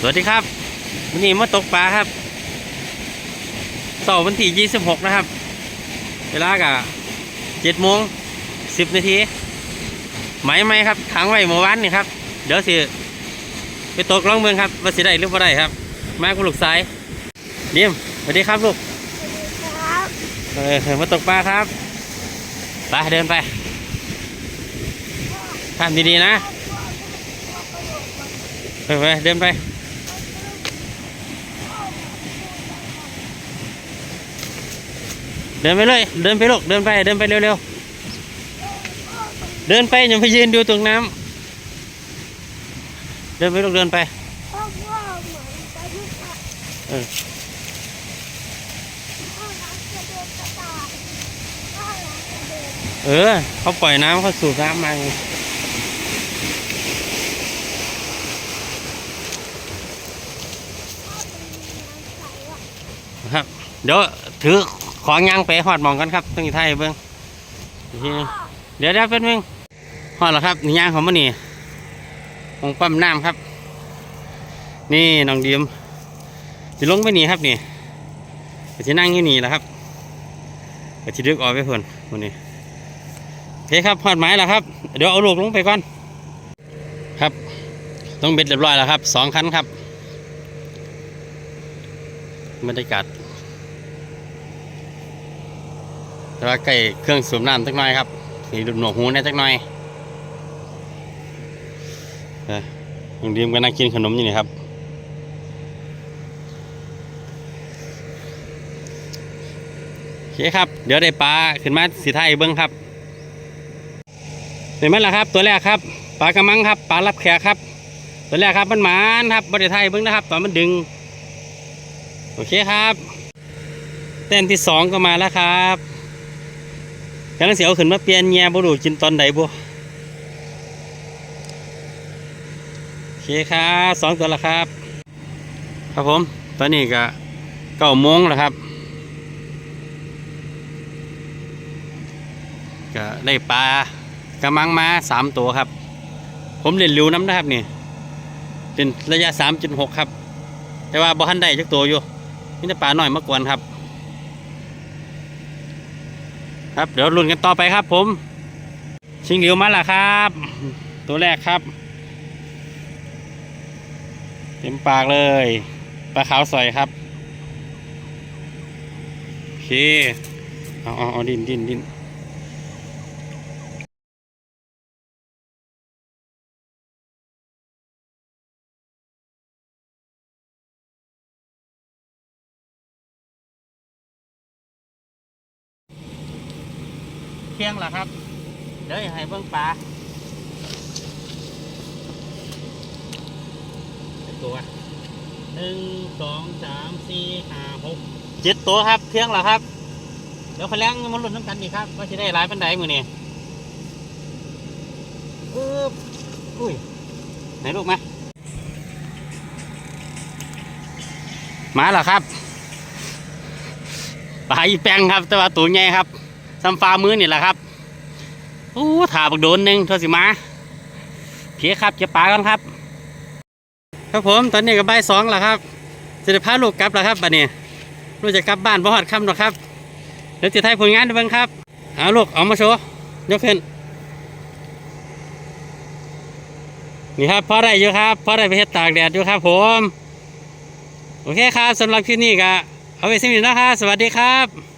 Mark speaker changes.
Speaker 1: สวัสดีครับวันนี้มาตกปลาครับเสาร์วันที่ 26 นะครับ เวลากะ7โมง10 นาทีไหมไหมครับขังไว้เมื่อวานนี่ครับ เดี๋ยวสิ ไปตกล่องเมืองครับว่าสิได้หรือบ่ได้ครับ มากับลูกสายเดียมสวัสดีครับลูก
Speaker 2: ครับ
Speaker 1: เออมาตกปลาครับไปเดินไปทำดีๆนะ ไปไปเดินไป ดินไปเลย เดินไปลูกเดินไป เดินไปเร็วๆ เดินไปอย่าไปยืนดูตรงน้ำเดินไปลูกเดินไป
Speaker 2: เอ
Speaker 1: อ
Speaker 2: เอ
Speaker 1: อเขาปล่อยน้ำเขาสูบน้ำมาไง
Speaker 2: พ่อเป็นน้ำใสว่ะ
Speaker 1: ครับ เดี๋ยวถือ ของยางไปหอดมองกันครับต้งอีกไทยเบิ้งอีกทีหนึงเดี๋ยวเดี๋ยวเป็นมึงหอดแล้วครับนี่ยางของมันนี่ของปั๊มน้ำครับ นี่น้องเดียมจะลงไปนี่ครับนี่จะนั่งอยู่นี่แหละครับก็จะดึกออกไปเพิ่นวันนี้โอเคครับหอดไม้แล้วครับ เดี๋ยวเอาลูกลงไปก่อนครับ ต้องเบ็ดเรียบร้อยแล้วครับสองคันครับบรรยากาศ แต่ว่าใกล้เครื่องสูบน้ำจักหน่อยครับนี่ดูหนวกหูแน่จักหน่อยเออยังดีมก็นั่งกินขนมอยู่นี่ครับโอเคครับ เดี๋ยวได้ปลาขึ้นมาสีไทยเบิ้งครับเห็นไหมล่ะครับ ตัวแรกครับปลากระมังครับปลารับแขกครับ ตัวแรกครับมันหมานครับบริไทยเบิ้งนะครับ ตอนมันดึง โอเคครับ เต้นที่สองก็มาแล้วครับ กำลังเสียวขึ้นมาเปลี่ยนแง่บ่ดูกินตอนใดบ่โอเคครับสองตัวล้วครับ ครับผม ตอนนี้ก็เก้าโมงแล้วครับก็ได้ปลากระมังมาสามตัวครับ ผมเล่นเร็วน้ำนะครับนี่เป็นระยะสามจุดหกครับ แต่ว่าบ่ทันได้จักตัวอยู่มีแต่ปลาหน่อยมากวนครับ ครับเดี๋ยวลุ้นกันต่อไปครับ ผม ชิงเหลียวมาละครับ ตัวแรกครับ เต็มปากเลยปลาขาวสอยครับโอเคเอาเอาเอาดินดินดิน เพียงละครับ เดี๋ยวให้เบิ่งปลาตัวหนึ่งสองสามสี่ห้าหกเจ็ดตัวครับเพียงละครับเดี๋ยวพลังมันลุ้นน้ำกันดีครับว่าจะได้หลายปันไดมือนี่อึ๊บอุ้ยไหนลูกมามาแล้วครับปลาอีแปงครับ แต่ว่าตัวใหญ่ครับ ซ้ำฟ้ามือนี่แหละครับโอ้ถ่าบักโดนหนึ่งเท่าสิมาโอเคครับจะปลากันครับ ครับผมตอนนี้ก็บ่ายสองแล้วครับจะได้พาลูกกลับแล้วครับบัดนี้ลูกจะกลับบ้านบ่หอดค่ำหรอกครับเดี๋ยวจะถ่ายผลงานให้เบิ่งครับเอาลูกเอามาโชว์ยกขึ้นนี่ครับพอได้อยู่ครับพอได้ไปเฮ็ดตากแดดอยู่ครับ ผม โอเคครับสำหรับคลิปนี้ก็เอาไว้สิ่งนี้นะครับ สวัสดีครับ